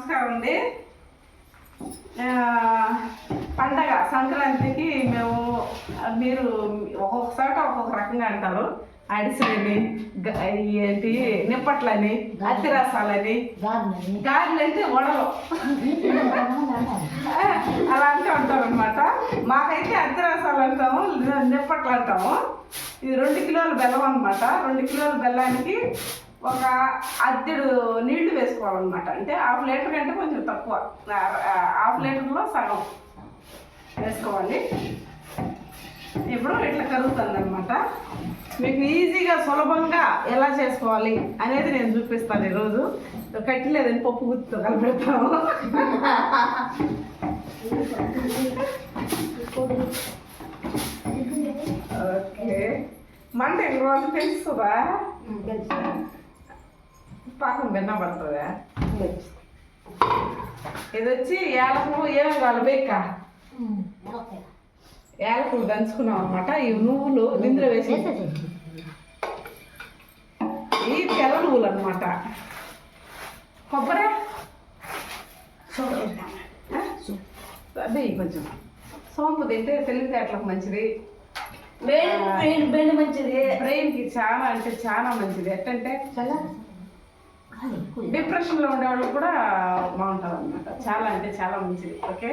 నమస్కారం అండి. పండగ సంక్రాంతికి మేము మీరు ఒక్కొక్కసారి ఒక్కొక్క రకంగా అంటారు. అడిసెలని ఏంటి నిప్పట్లని అత్తిరసాలని గార్డెన్ గారెలు అంటే వడలు. అలా అంటే అంటారు అనమాట మాకైతే అత్తిరసాలు అంటాము నిప్పట్లు అంటాము. ఇది రెండు కిలోల బెల్లం అనమాట రెండు కిలోల బెల్లానికి ఒక అద్దెడు నీళ్ళు వేసుకోవాలన్నమాట. అంటే హాఫ్ లీటర్ కంటే కొంచెం తక్కువ. హాఫ్ లీటర్లో సగం వేసుకోవాలి. ఇప్పుడు ఇట్లా కరుగుతుంది అనమాట మీకు ఈజీగా సులభంగా ఎలా చేసుకోవాలి అనేది నేను చూపిస్తాను ఈరోజు. కట్టిలేదని పప్పు గుర్తుతో కలిపెడతాము ఓకే. మంట రోజు తెలుస్తుందా? పాకం భిన్న పడుతుందా? ఇది వచ్చి ఏలకు ఏమేమి కావాలి బేక్క ఏలకులు దంచుకున్నాం అనమాట ఈ నువ్వులు ఇందులో వేసి ఈ తెల్ల నువ్వులు అనమాట కొబ్బరి? అదే కొంచెం. సోంపు తింటే తెలివితేటలకు మంచిది. బెండ్ మంచిది. బ్రెయిన్కి చాలా అంటే చాలా మంచిది. ఎట్టంటే డిప్రెషన్లో ఉండేవాళ్ళు కూడా బాగుంటుంది అనమాట చాలా అంటే చాలా మంచిది. ఓకే?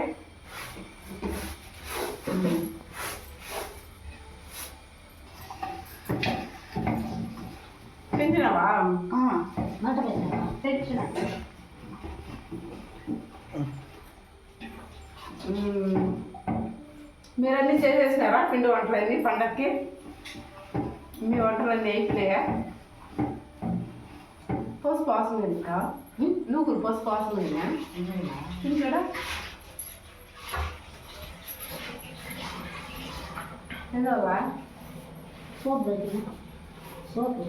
పెంచినావా మంట. మీరన్నీ చేసేసినారా పిండి వంటలన్నీ పండక్కి? మీ వంటలన్నీ అయిపోయినాయా? పసుపు అవసరం ఇంకా నూకులు పసుపు అవసరమేనా తింటాడా తినవా సోప్ పెట్టిన సోప్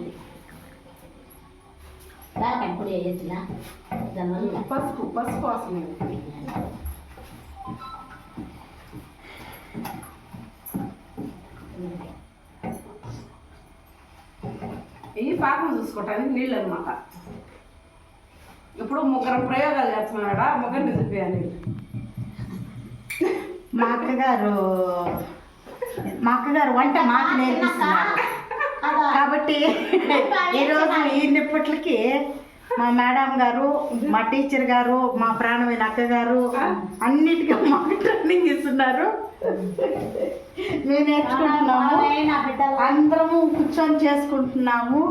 దాకా పొడి వేసిన దానివల్ల పసుపు పసుపు అవసరం ఈ పాకం చూసుకోవటానికి నీళ్ళు అనమాట ఇప్పుడు ముగ్గురు ప్రయోగాలు చేస్తున్నాడా? ముగ్గురిని చూపించాలి మా అక్కగారు మా అక్కగారు వంట మాకు నేర్పిస్తున్నారు. కాబట్టి ఈరోజు ఈ నిప్పట్లకి మా మేడం గారు మా టీచర్ గారు మా ప్రాణమైన అక్కగారు అన్నిటికీ మాకు ట్రైనింగ్ ఇస్తున్నారు. మేము నేర్చుకుంటున్నాము. అందరము కూర్చొని చేసుకుంటున్నాము.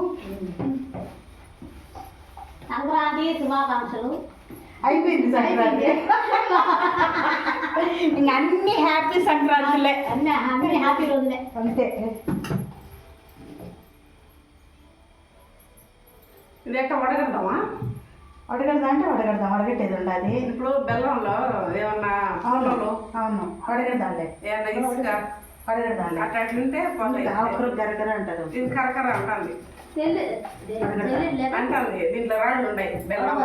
సంక్రాంతి శుభాకాంక్షలు. అయిపోయింది సంక్రాంతి. ఇంక అన్ని హ్యాపీ సంక్రాంతిలే. అన్ని అన్ని హ్యాపీ రోజులే. అంతే. ఇది వడగడతామా వడగడదా అంటే వడగడదాం వడగట్టేది ఉండాలి. ఇప్పుడు బెల్లంలో ఏమన్నా పూలలో అవును. వడగడదాంలే. ఏమన్నా ఇసుక? వడగడదాంలే. అట్లా అట్లుంటే గరగర అంటారు. ఇది కరకర అంటుంది. దీంట్లో రాళ్ళు ఉన్నాయి. బెల్లం.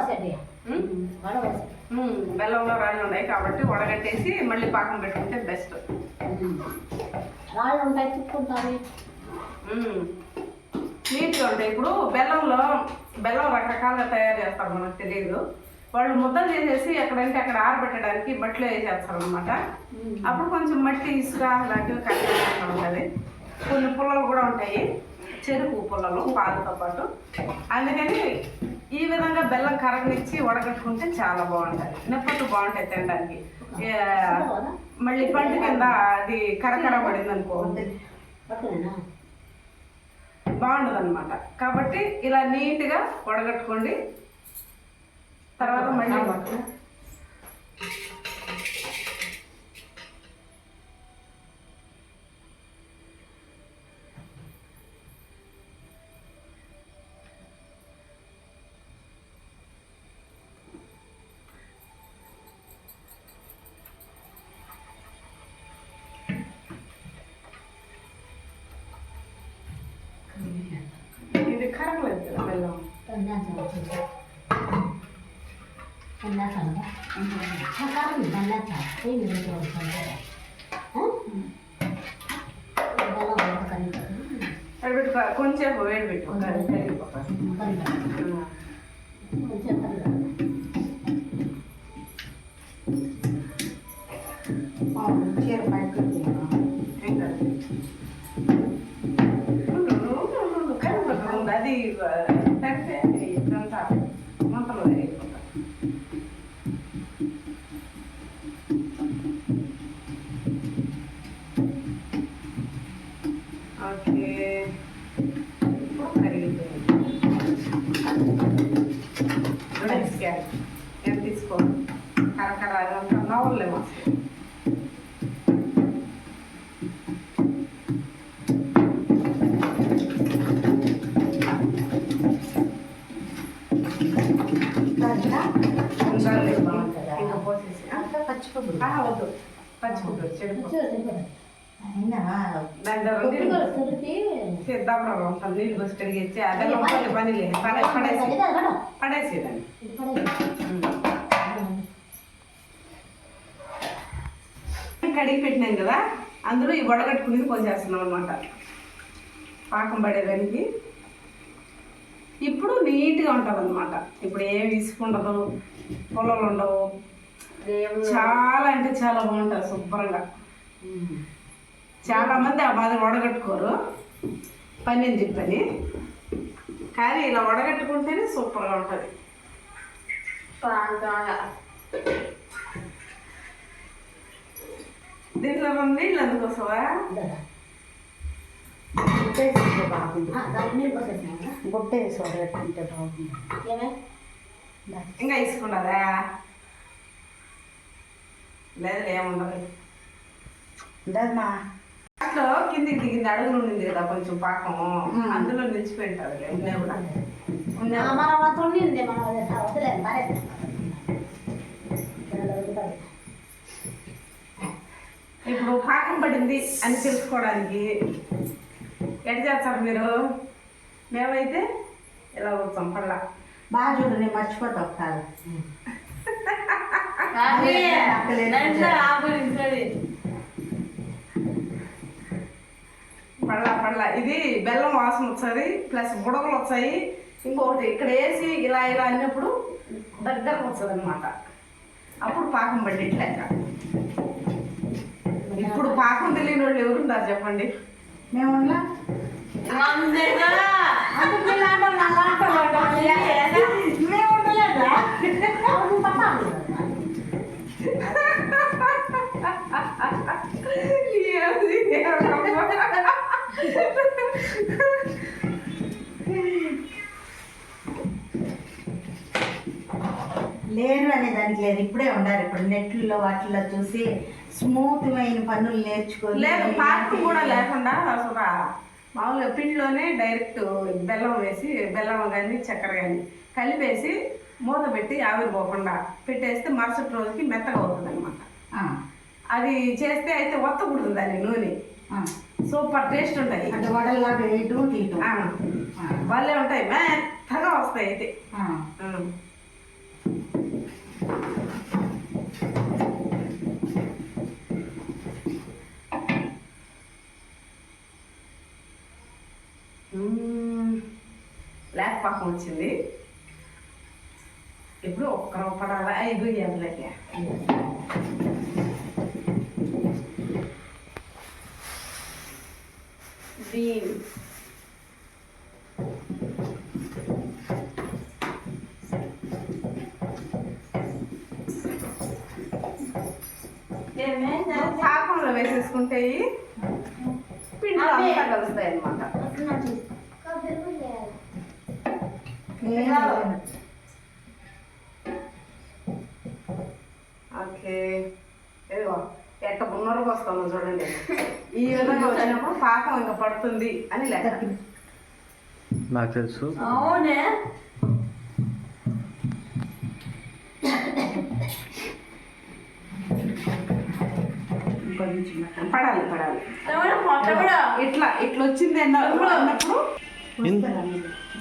బెల్లంలో రాళ్ళు ఉన్నాయి కాబట్టి వడగట్టేసి మళ్ళీ పాకం పెట్టుకుంటే బెస్ట్. రాళ్ళు ఉంటాయి చుట్టుకుంటారు నీట్గా ఉంటాయి. ఇప్పుడు బెల్లంలో బెల్లం రకరకాలుగా తయారు చేస్తారు మనకు తెలియదు. వాళ్ళు ముద్దలు చేసేసి ఎక్కడంటే అక్కడ ఆరబెట్టడానికి బట్టలు వేసేస్తారు అనమాట అప్పుడు కొంచెం మట్టి ఇసుక అలాంటివి కట్టేస్తూ ఉంటుంది కొన్ని పుల్లలు కూడా ఉంటాయి. చెరుకు పొలలో పాలతో పాటు. అందుకని ఈ విధంగా బెల్లం కరగనిచ్చి వడగట్టుకుంటే చాలా బాగుంటుంది. నిప్పట్లు బాగుంటాయి తినడానికి. మళ్ళీ పంట కింద అది కరకర పడింది అనుకో బాగుండదు అనమాట కాబట్టి ఇలా నీట్గా వడగట్టుకోండి. తర్వాత మళ్ళీ కారం లేదు బెల్లం కొంచెం వేడిపెట్టు చీర పడుతుంది but వద్దు కొబ్బరి నీళ్ళు పోసి కడిగేసి అదే పని లేదు పడేసి పడేసేదాన్ని ఇది పడేది. కడిగి పెట్టినాం కదా అందులో ఈ వడగట్టుకునేది పోసేస్తున్నాం అనమాట పాకం పడేదానికి. ఇప్పుడు నీట్గా ఉంటుంది అనమాట ఇప్పుడు ఏమి తీసుకుండదు పొలాలు ఉండవు. చాలా అంటే చాలా బాగుంటుంది శుభ్రంగా. చాలా మంది ఆ బాధ వడగట్టుకోరు. పని అని చెప్పని. కానీ ఇలా వడగట్టుకుంటేనే సూపర్గా ఉంటుంది. దీంట్లో రెండు నీళ్ళు అందుకోసవా వడగట్టుకుంటే బాగుంది? ఇంకా తీసుకున్నదా లేదు ఏముండదు ఉండదమ్మా అట్లా కిందికి దిగింది అడుగులు ఉండింది కదా కొంచెం పాకం. అందులో నిలిచిపోయింటుంది ఉన్నా కూడా. ఉన్నా ఆ, మన వంతు ఉండింది, మనం వదిలే- వదిలేం, పారేస్తాం. రెండు వదిలిపెడతాం. ఇప్పుడు పాకం పడింది అని తెలుసుకోవడానికి ఎట్ట చేస్తారు మీరు? మేమైతే ఇలా కూర్చోం పళ్ళ బాగా చూడు నేను మర్చిపోతావు కాదు. పళ్ళ పళ్ళ ఇది బెల్లం వాసన వస్తుంది ప్లస్ బుడగలు వచ్చాయి ఇంకొకటి ఇక్కడ వేసి ఇలా ఇలా అన్నప్పుడు దగ్గరకు వస్తుంది అనమాట అప్పుడు పాకం పడిట్లేక ఇప్పుడు పాకం తెలియని వాళ్ళు ఎవరుంటారు చెప్పండి? మేము. మేము ఉండలేదా అవును, పట్టాలి కదా. ఏది? ఏమమ్మా? లేరు అనే దానికి లేదు. ఇప్పుడే ఉండాలి. ఇప్పుడు నెట్లో వాటిల్లో చూసి స్మూత్ అయిన పనులు నేర్చుకొని లేదు పాకం కూడా లేకుండా అసలు మామూలుగా పిండిలోనే డైరెక్ట్ బెల్లం వేసి బెల్లం కానీ చక్కెర కానీ కలిపేసి మూత పెట్టి ఆవిరి పోకుండా పెట్టేస్తే మరుసటి రోజుకి మెత్తగా అవుతుంది అనమాట అది చేస్తే అయితే ఒత్తకూడదు దాన్ని నూనె. సూపర్ టేస్ట్ ఉంటాయి అంటే వడల్లాగా వేయటం తీయటం భలే ఉంటాయి. మెత్తగా వస్తాయి అయితే. బ్లాక్ పాకం వచ్చింది. ఇప్పుడు ఒక్క రవ్వ పడాలా? ఐదు ఇవ్వలేక దీని పాకంలో వేసేసుకుంటే పిండిలో అంతా కలుస్తాయి అన్నమాట ఇంకా పడుతుంది అని లెక్క. నాకు తెలుసు. అవునే. పడాలి పడాలి. ఇట్లా ఇట్లా వచ్చింది అన్నప్పుడు అన్నప్పుడు?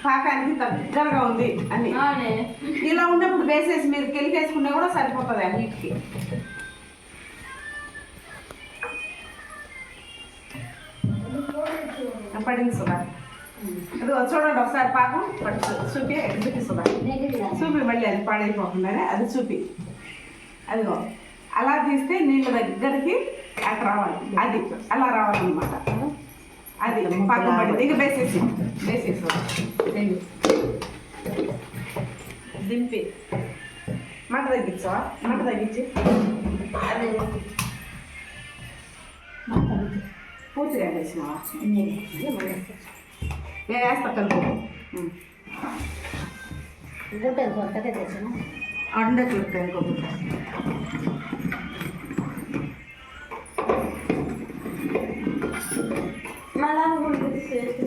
పాకానికి దగ్గరగా ఉంది అని. ఇలా ఉన్నప్పుడు వేసేసి మీరు కెలికేసుకున్నా కూడా సరిపోతుంది ఆ హీట్కి అది చూడండి ఒకసారి పాకం పట్టు చూపి చూపిస్తున్నారు చూపి మళ్ళీ అది పాడైపోకుండానే అది చూపి. అదిగో అలా తీస్తే నీళ్ళ దగ్గరికి అక్కడ రావాలి. అది అలా రావాలన్నమాట. అది పాకం పడింది ఇక బేసేసి బేసేసి దింపి. మంట తగ్గించవా? మంట తగ్గించి. అది పూర్తిగా వేసినావా నేను వేస్తా కలుపు గుడ్డ కొత్తగా తెచ్చిన అండట్లకి ఇంకొకటి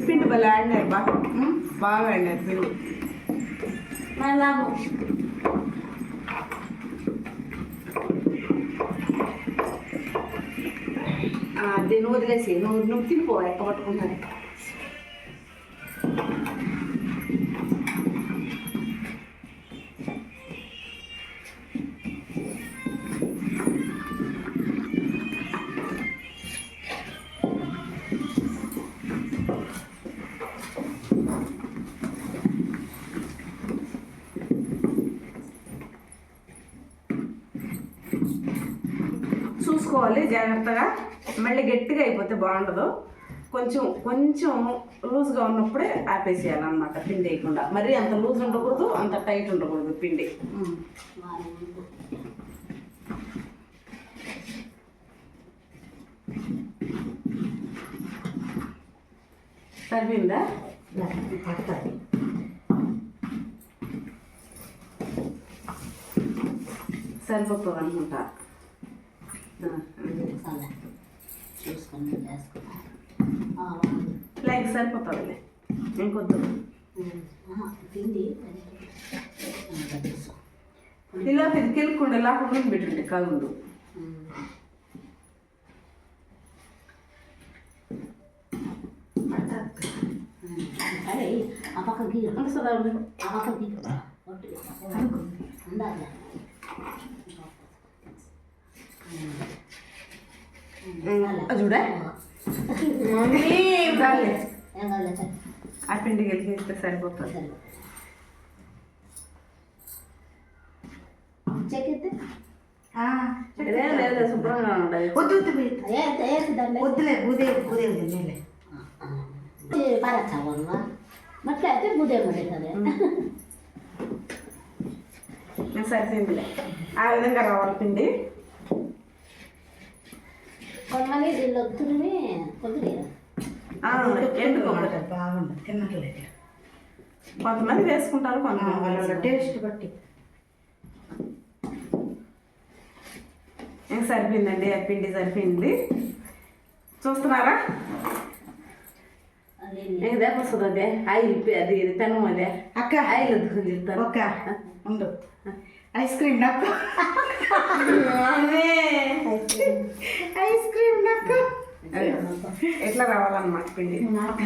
పిండి భలే ఆడినారు బా. బాగా ఆడినారు పిండి. ఆ, దీన్ని వదిలేసి నువ్వు నువ్వు తినిపో ఎక్క పట్టుకుంటాను చూసుకోవాలి జాగ్రత్తగా మళ్ళీ గట్టిగా అయిపోతే బాగుండదు. కొంచెం కొంచెం లూజ్గా ఉన్నప్పుడే ఆపేసేయాలన్నమాట పిండి వేయకుండా. మరీ అంత లూజ్ ఉండకూడదు అంత టైట్ ఉండకూడదు పిండి. సరిపోయిందా? సరిపోతుంది అనుకుంటా లైక్ సరిపోతుందిలే. ఇంకొద్దు ఇలా కెలుక్కుండా ఇలా ఉండి పెట్టండి అరే ఆ పక్క గీరు వస్తుందా ఉండు. ఆ పక్క గీరు ఉండాలి. అది చూడే మమ్మీ చాలే ఏం కావాలి సరే ఆ పిండి గెలిగిస్తే సరిపోతుంది సరే చెక్కితే ఇదే లేదు శుభ్రంగా ఉండాలి వద్దు వద్దు వద్దు. ఏ ఏ దాన్ని వద్దులే బూదే బూదే వదిలేలే పారచ్చావా ಮತ್ತೆ అయితే ಬುದೇ ಮಾಡಿದ್ದಾರೆ నేను సరిపోయిందిలే ఆ విధంగా రావాలి పిండి కొంతమంది దీనిలో తురిమి కొద్దిగా బాగుంది తిన్నట్లేదు కొంతమంది వేసుకుంటారు వాళ్ళ కొంతమంది టేస్ట్ బట్టి. సరిపోయిందండి? పిండి సరిపోయింది. చూస్తున్నారా? నీకు దేపొస్తుంది అదే ఆయిల్ పి- అది ఇది పెనం అదే. అక్క ఆయిల్ వద్దుకుని చెప్తాను ఒక ఉండు. ఐస్ క్రీమ్ నాకు ఐస్ క్రీమ్ నాకు అదే. ఎట్లా రావాలన్నమాట పిండి?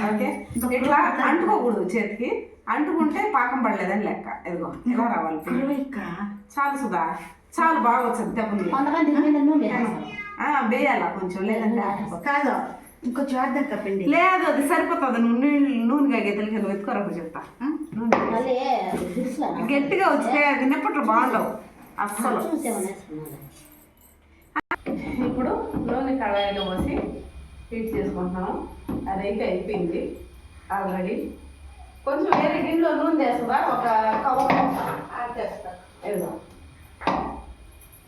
ఓకే? ఇట్లా అంటుకోకూడదు చేతికి. అంటుకుంటే పాకం పడలేదని లెక్క. ఇదిగో ఇలా రావాలి పిండి? చాలు సుధా. చాలు బాగా వచ్చింది దెబ్బలు వేయాలా కొంచెం? లేదంటే. కాదు ఇంకొంచెం పిండి. లేదు అది సరిపోతుంది. నువ్వు నీళ్ళు నూనె కాగేతలకి నువ్వు ఎత్తుకోరకు చెప్తా. గట్టిగా వస్తే అది నిప్పట్లు బాగుండవు అస్సలు. ఇప్పుడు నూనె కడాయిలో పోసి హీట్ చేసుకుంటున్నాం అదైతే అయిపోయింది ఆల్రెడీ కొంచెం వేరే గిన్నెలో నూనె వేస్తుందా ఒక కవర్ యాడ్ చేస్తా.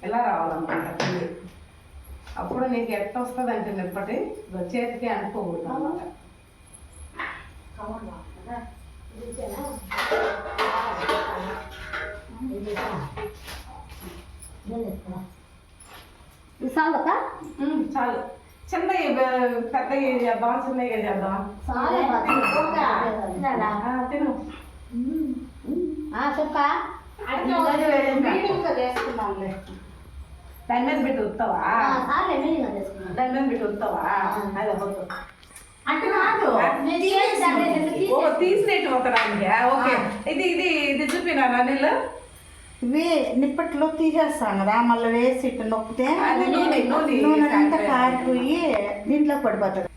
ఎలా రావాలన్నమాట. పిండి అప్పుడు నీకు ఎట్ట వస్తుంది అంటే నిప్పటి చేతికి అనుకోకూడదు అన్నమాట ఉమ్, చాలు. చిన్నవి బ- పెద్దవి చేద్దాం చిన్నవి చేద్దాం? తిను చేసుకున్నాంలే దాని మీద పెట్టి ఉత్తావా? దాని మీద పెట్టి ఉత్తావా? అదే వద్దు అంటే కాదు. తీసినట్టు ఒకదానికి ఓకే. ఇది ఇది ఇది చూపినా నీళ్ళు? ఇవి నిప్పట్లో తీసేస్తాం కదా మళ్ళీ వేసి ఇట్లా నొక్కితే నూనె అంతా. కారిపోయి దీంట్లో పడిపోతుంది.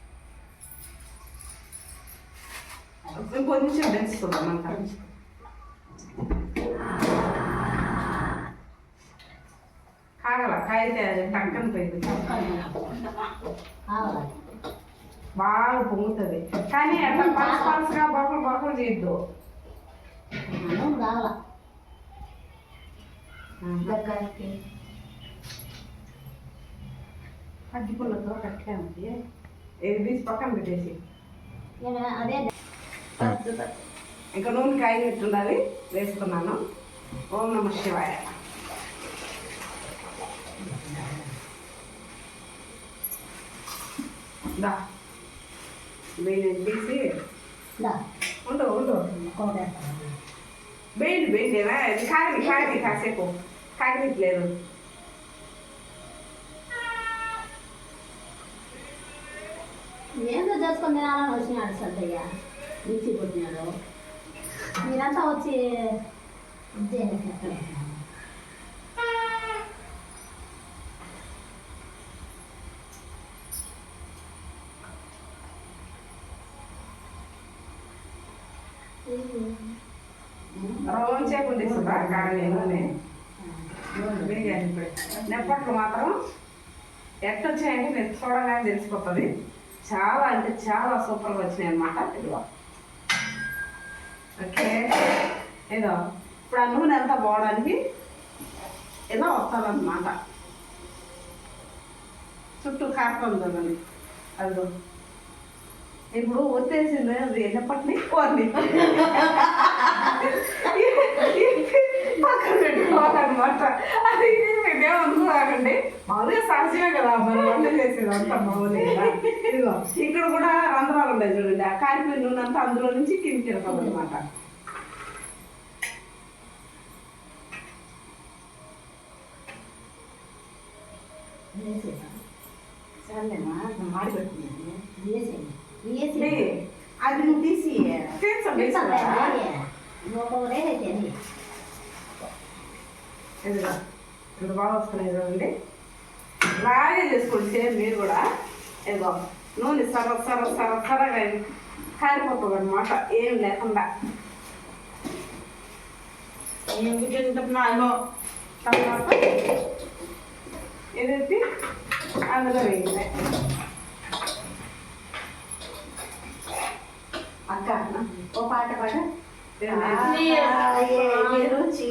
కొంచెం పెంచుతున్నాం అంత. కాగల టక్కన పోయింది. కావాలి? బాగా పొంగుతుంది. కానీ అట్లా పలస పలసగా బొక్కలు బొక్కలు చేయొద్దు लगा के అగ్గి పుల్లతో కట్టామండి ఇది తీసి పక్కన పెట్టేసి అదే ఇంకా నూనె కాయనట్టున్నది వేసుకున్నాను ఓం నమ శివాయ దా నేను తీసి ఉండు ఉండు కోటేస్తాను బెయిన్ బెయిన్ ఏనా ఇది కాగని కాగని కాసేపు. కాగనిట్లేదు ఏందో చేసుకొని తినాలని వచ్చినాడు సద్దయ్య మిర్చి మీరంతా వచ్చి ఇదే. నూనె బిర్యానీ ఇప్పుడు నెప్పట్లు మాత్రం ఎట్టొచ్చాయంటే నేను చూడగానే తెలిసిపోతుంది. చాలా అంటే చాలా సూపర్గా వచ్చినాయి అనమాట ఇదిగో. ఓకే. ఏదో ఇప్పుడు ఆ నూనె అంతా పోవడానికి ఏదో వస్తుందన్నమాట. చుట్టూ కారుతుంది చూడండి అదిగో. ఇప్పుడు ఒత్తేసింది అది ఎన్నప్పటిని కోరిని. పెట్టుకోవాలన్నమాట అది ఇదేమనుకోకండి మామూలుగా సహజమే కదా మనం వంట చేసేది అంతా మామూలుగా ఇదిగో ఇక్కడ కూడా రంధ్రాలు ఉన్నాయి చూడండి. ఆ కారిపోయిన నూనె అంతా అందులో నుంచి కిందికి వెళ్తాం అనమాట మాడి పెట్టుకున్నాను అది నువ్వు తీసి వేసేయండి ఇదిగా ఇప్పుడు బాగా వస్తున్నాయి చూడండి. ఇలాగే చేసుకోండి సేమ్ మీరు కూడా ఇదిగో నూనె సర సర సర సరగా కారిపోతుంది అనమాట ఏం లేకుండా. ఏం గుర్తుంటున్నాను తర్వాత ఏదైతే అందులో వేయాలి అక్క ఓ పాట పాట రుచి.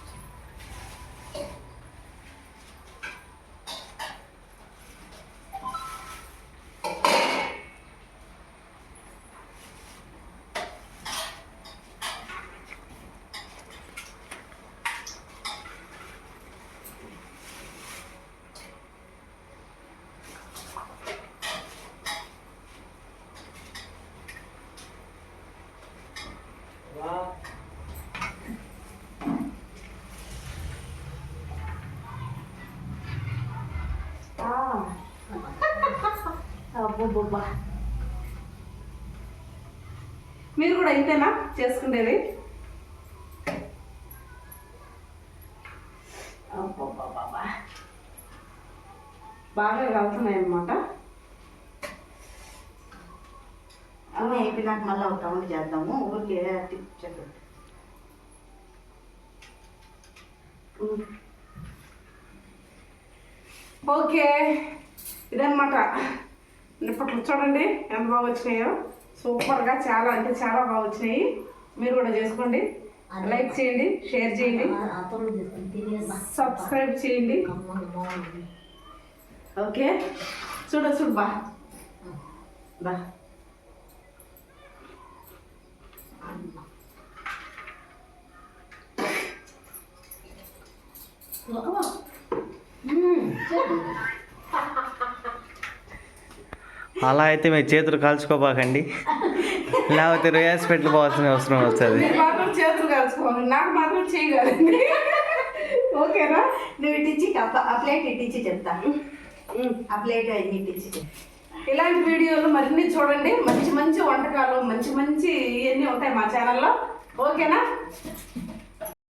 అబ్బబ్బబ్బా మీరు కూడా ఇంతేనా చేసుకునేది. బాగా కలుతున్నాయి అన్నమాట అన్నీ అయిపోయినాక మళ్ళీ ఒక రౌండ్ చేద్దాము. ఊరికే చెప్పండి. ఓకే. ఇదన్నమాట. ఇప్పట్లో చూడండి ఎంత బాగా వచ్చినాయో. సూపర్గా చాలా అంటే చాలా బాగా వచ్చినాయి. మీరు కూడా చేసుకోండి. లైక్ చేయండి షేర్ చేయండి. సబ్స్క్రైబ్ చేయండి. ఓకే చూడ చూడు బా. బా. అలా అయితే మీ చేతులు కాల్చుకోబాకండి. లేకపోతే రియాస్ పెట్టుకోవాల్సిన అవసరం వస్తుంది. మాత్రం చేతులు కలుసుకోవాలి నాకు మాత్రం చేయగలండి. ఓకేనా? నువ్వు ఇటు ఆ- ప్లేట్ ఇటు చెప్తాను. ఆ ప్లేట్ ఇటు ఇట్టించి ఇలాంటి వీడియోలు మరిన్ని చూడండి. మంచి మంచి వంటకాలు మంచి మంచి ఇవన్నీ ఉంటాయి మా ఛానల్లో. ఓకేనా?